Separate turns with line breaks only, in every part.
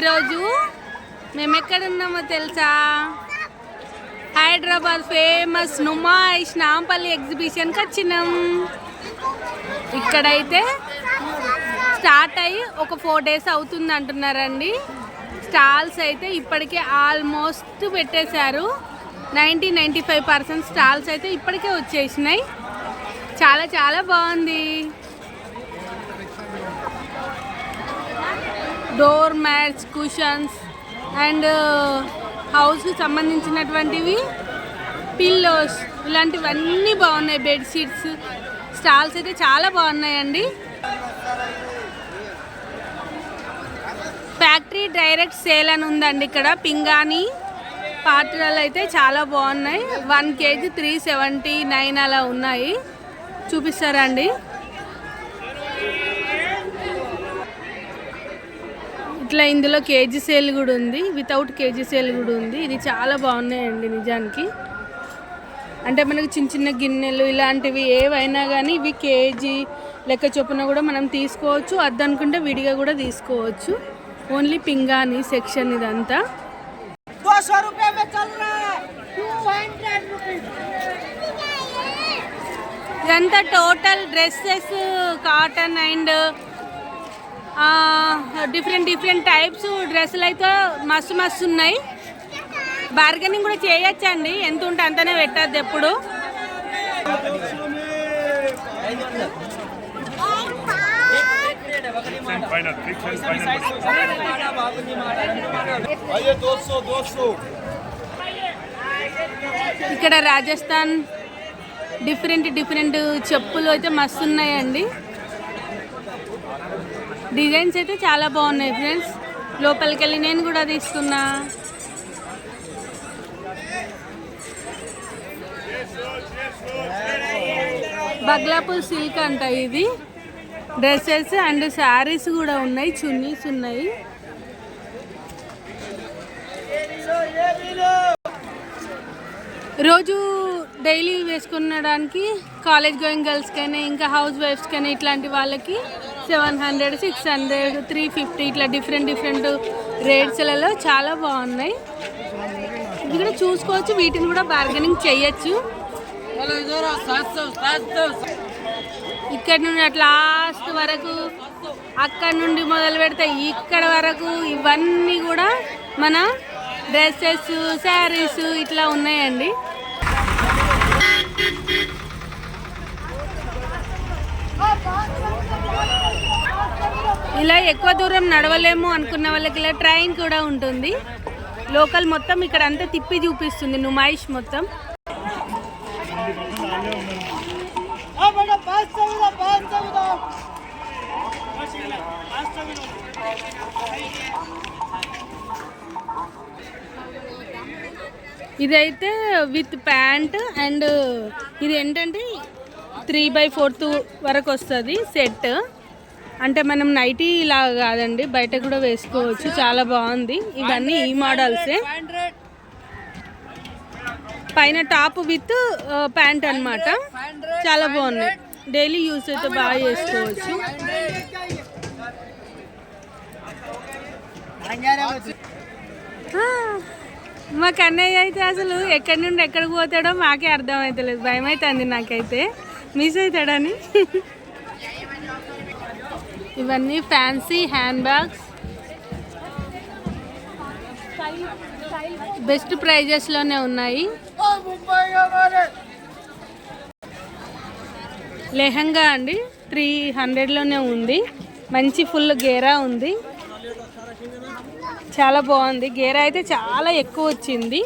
ఈరోజు మేము ఎక్కడ ఉన్నామో తెలుసా? హైదరాబాద్ ఫేమస్ నుమాయిష్ నాంపల్లి ఎగ్జిబిషన్కి వచ్చినాం. ఇక్కడైతే స్టార్ట్ అయ్యి ఒక ఫోర్ డేస్ అవుతుంది అంటున్నారండి. స్టాల్స్ అయితే ఇప్పటికే ఆల్మోస్ట్ పెట్టేశారు. Ninety ninety five percent stalls అయితే ఇప్పటికే వచ్చేసినాయి. చాలా చాలా బాగుంది. డోర్ మ్యాట్స్ కుషన్స్ అండ్ హౌస్కి సంబంధించినటువంటివి పిల్లోస్ ఇలాంటివన్నీ బాగున్నాయి బెడ్షీట్స్ స్టాల్స్ అయితే చాలా బాగున్నాయండి. ఫ్యాక్టరీ డైరెక్ట్ సేల్ అని ఉందండి ఇక్కడ. పింగాణి పాత్రలు అయితే చాలా బాగున్నాయి. One KG three seventy nine అలా ఉన్నాయి. చూపిస్తారండి ఇట్లా ఇందులో కేజీ సేల్ కూడా ఉంది వితౌట్ కేజీ సేల్ కూడా ఉంది. ఇది చాలా బాగున్నాయండి నిజానికి. అంటే మనకు చిన్న చిన్న గిన్నెలు ఇలాంటివి ఏవైనా కానీ ఇవి కేజీ లెక్క చొప్పున కూడా మనం తీసుకోవచ్చు. అద్దనుకుంటే విడిగా కూడా తీసుకోవచ్చు. ఓన్లీ పింగాని సెక్షన్ ఇదంతా. ఇదంతా total dresses cotton and different different types డ్రెస్సులు అయితే మస్తు మస్తు ఉన్నాయి. బార్గెనింగ్ కూడా చేయొచ్చండి. ఎంత ఉంటే అంతనే పెట్టద్దు ఎప్పుడు. ఇక్కడ రాజస్థాన్ డిఫరెంట్ డిఫరెంట్ చెప్పులు అయితే మస్తు ఉన్నాయండి. డిజైన్స్ అయితే చాలా బాగున్నాయి ఫ్రెండ్స్. లోపలికి వెళ్ళి నేను కూడా తీసుకున్నా. బగ్లాపూర్ సిల్క్ అంట ఇది. డ్రెస్సెస్ అండ్ శారీస్ కూడా ఉన్నాయి చున్నీస్ ఉన్నాయి. రోజు డైలీ వేసుకునడానికి కాలేజ్ గోయింగ్ గర్ల్స్కైనా ఇంకా హౌస్ వైఫ్స్కైనా ఇట్లాంటి వాళ్ళకి seven hundred six hundred three fifty ఇట్లా డిఫరెంట్ డిఫరెంట్ రేట్స్లలో చాలా బాగున్నాయి. ఇది కూడా చూసుకోవచ్చు వీటిని కూడా బార్గెనింగ్ చేయొచ్చు. ఇక్కడ నుండి అట్లా లాస్ట్ వరకు అక్కడ నుండి మొదలు పెడితే ఇక్కడ వరకు ఇవన్నీ కూడా మన డ్రెస్సెస్ శారీస్ ఇట్లా ఉన్నాయండి. ఇలా ఎక్కువ దూరం నడవలేము అనుకున్న వాళ్ళకి ఇలా ట్రైన్ కూడా ఉంటుంది. లోకల్ మొత్తం ఇక్కడ అంతా తిప్పి చూపిస్తుంది నుమాయిష్ మొత్తం. ఇదైతే విత్ ప్యాంట్ అండ్ ఇది ఏంటంటే త్రీ బై ఫోర్త్ వరకు వస్తుంది సెట్. అంటే మనం నైటీ ఇలా కాదండి బయట కూడా వేసుకోవచ్చు. చాలా బాగుంది. ఇవన్నీ ఈ మోడల్సే. పైన టాప్ విత్ ప్యాంట్ అన్నమాట. చాలా బాగున్నాయి. డైలీ యూస్ అయితే బాగా చేసుకోవచ్చు. మా కన్నయ్య అయితే అసలు ఎక్కడి నుండి ఎక్కడికి పోతాడో మాకే అర్థమవుతలేదు భయం అవుతుంది నాకైతే. మిస్ అవుతాడని ఇవన్నీ ఫ్యాన్సీ హ్యాండ్ బ్యాగ్స్ బెస్ట్ ప్రైజెస్లోనే ఉన్నాయి. లెహంగా అండి త్రీ హండ్రెడ్లోనే ఉంది. మంచి ఫుల్ గేరా ఉంది. చాలా బాగుంది. గేరా అయితే చాలా ఎక్కువ వచ్చింది.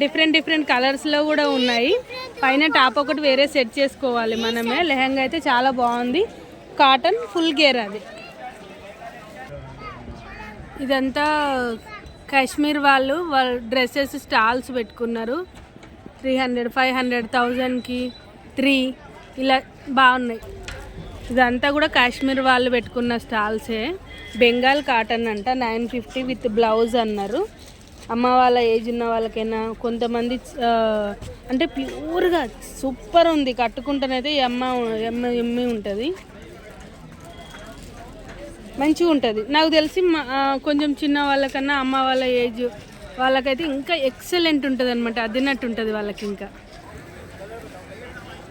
డిఫరెంట్ డిఫరెంట్ కలర్స్లో కూడా ఉన్నాయి. పైన టాప్ ఒకటి వేరే సెట్ చేసుకోవాలి మనమే. లెహంగా అయితే చాలా బాగుంది. కాటన్ ఫుల్ గేర్ అది. ఇదంతా కాశ్మీర్ వాళ్ళు వాళ్ళ డ్రెస్సెస్ స్టాల్స్ పెట్టుకున్నారు. త్రీ హండ్రెడ్ ఫైవ్ హండ్రెడ్ థౌజండ్కి త్రీ. ఇలా బాగున్నాయి. ఇదంతా కూడా కాశ్మీర్ వాళ్ళు పెట్టుకున్న స్టాల్సే. బెంగాల్ కాటన్ అంట నైన్ ఫిఫ్టీ విత్ బ్లౌజ్ అన్నారు. అమ్మ వాళ్ళ ఏజ్ ఉన్న వాళ్ళకైనా కొంతమంది అంటే ప్యూర్గా సూపర్ ఉంది. కట్టుకుంటేనైతే ఎమ్మ ఎమ్మ ఎమ్మి ఉంటుంది. మంచిగా ఉంటుంది. నాకు తెలిసి మా- కొంచెం చిన్న వాళ్ళకన్నా అమ్మ వాళ్ళ ఏజ్ వాళ్ళకైతే ఇంకా ఎక్సలెంట్ ఉంటుంది అనమాట అదినట్టు ఉంటుంది వాళ్ళకి ఇంకా.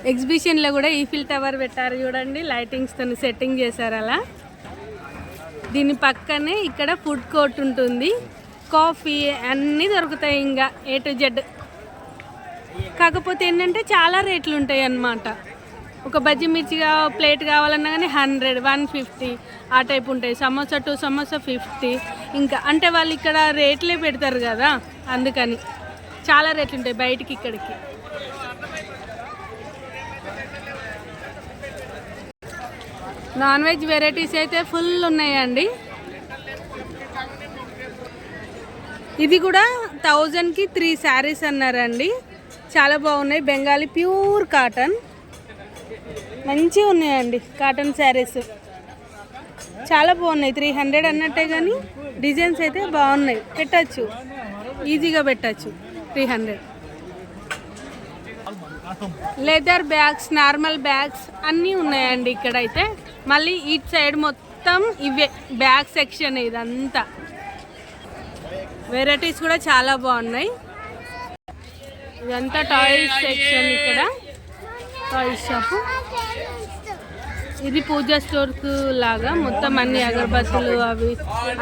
ఎగ్జిబిషన్లో కూడా ఈఫిల్ టవర్ పెట్టారు చూడండి. లైటింగ్స్తో సెట్టింగ్ చేశారు అలా. దీని పక్కనే ఇక్కడ ఫుడ్ కోర్ట్ ఉంటుంది. కాఫీ అన్నీ దొరుకుతాయి ఇంకా ఏ టు జెడ్ కాకపోతే ఏంటంటే చాలా రేట్లు ఉంటాయి అన్నమాట. ఒక బజ్జి మిర్చిగా ప్లేట్ కావాలన్నా కానీ హండ్రెడ్ వన్ ఫిఫ్టీ ఆ టైప్ ఉంటాయి. సమోసా టూ సమోసా ఫిఫ్టీ ఇంకా అంటే వాళ్ళు ఇక్కడ రేట్లే పెడతారు కదా అందుకని. చాలా రేట్లు ఉంటాయి బయటికి ఇక్కడికి. నాన్ వెజ్ వెరైటీస్ అయితే ఫుల్ ఉన్నాయండి. ఇది కూడా థౌజండ్కి త్రీ శారీస్ అన్నారండి. చాలా బాగున్నాయి. Bengali pure cotton. మంచిగా ఉన్నాయండి కాటన్ శారీస్. చాలా బాగున్నాయి. త్రీ హండ్రెడ్ అన్నట్టే కానీ డిజైన్స్ అయితే బాగున్నాయి. పెట్టచ్చు. ఈజీగా పెట్టచ్చు. Three hundred. Leather bags normal bags అన్నీ ఉన్నాయండి ఇక్కడైతే. మళ్ళీ ఈ సైడ్ మొత్తం ఇవే బ్యాగ్ సెక్షన్ ఇదంతా. వెరైటీస్ కూడా చాలా బాగున్నాయి. ఇదంతా టాయ్స్ సెక్షన్ ఇక్కడ. టాయ్స్ షాప్ ఇది పూజా స్టోర్స్ లాగా మొత్తం అన్ని అగరబత్తులు అవి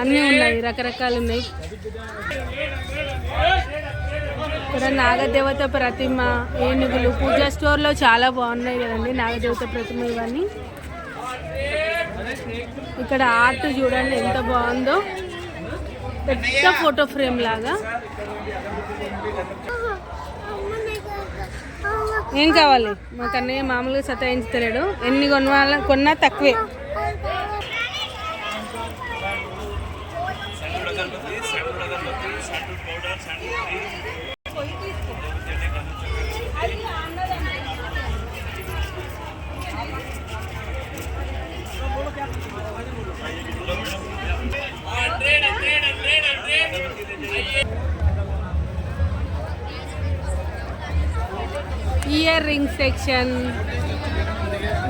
అన్నీ ఉన్నాయి రకరకాలు ఉన్నాయి. ఇక్కడ నాగదేవత ప్రతిమ ఏనుగులు పూజా స్టోర్లో చాలా బాగున్నాయి కదండి నాగదేవత ప్రతిమ ఇవన్నీ. ఇక్కడ ఆర్ట్ చూడండి ఎంత బాగుందో. పెద్ద ఫోటో ఫ్రేమ్ లాగా ఏం కావాలి మాకు అన్నయ్య మామూలుగా సతాయించలేడు ఎన్ని కొనవాల కొన్నా తక్కువే ఇయర్ రింగ్ సెక్షన్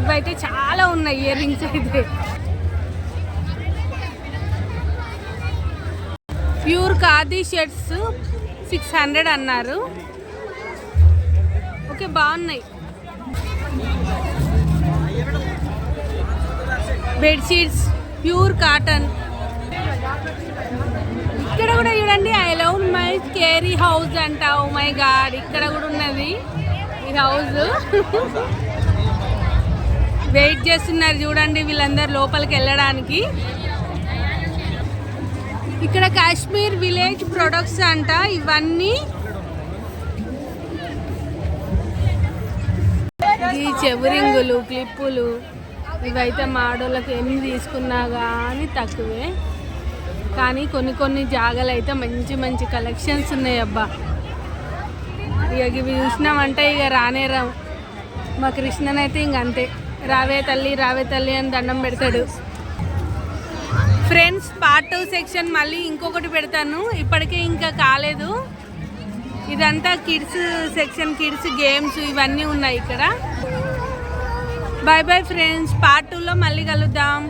ఇవైతే చాలా ఉన్నాయి ఇయర్ రింగ్స్ అయితే. Pure khadi shirts six hundred అన్నారు. ఓకే బాగున్నాయి. బెడ్షీట్స్ ప్యూర్ కాటన్ ఇక్కడ కూడా చూడండి I love my carry house అంట. ఓ మై గాడ్ ఇక్కడ కూడా ఉన్నది. ఇది హౌస్ వెయిట్ చేస్తున్నారు చూడండి వీళ్ళందరూ లోపలికి వెళ్ళడానికి. ఇక్కడ కాశ్మీర్ విలేజ్ ప్రొడక్ట్స్ అంట ఇవన్నీ. ఈ చెవురింగులు క్లిప్పులు ఇవైతే మాడోళ్ళకి ఎన్ని తీసుకున్నా కానీ తక్కువే. కానీ కొన్ని కొన్ని జాగాలు అయితే మంచి మంచి కలెక్షన్స్ ఉన్నాయి అబ్బా. ఇక ఇవి చూసినామంటే ఇక రానే రావు. మా కృష్ణనైతే ఇంక అంతే. రావే తల్లి రావే తల్లి అని దండం పెడతాడు. ఫ్రెండ్స్ పార్ట్ టూ సెక్షన్ మళ్ళీ ఇంకొకటి పెడతాను. ఇప్పటికే ఇంకా కాలేదు. ఇదంతా కిడ్స్ సెక్షన్ కిడ్స్ గేమ్స్ ఇవన్నీ ఉన్నాయి ఇక్కడ. బాయ్ బాయ్ ఫ్రెండ్స్ పార్ట్ టూలో మళ్ళీ కలుద్దాం.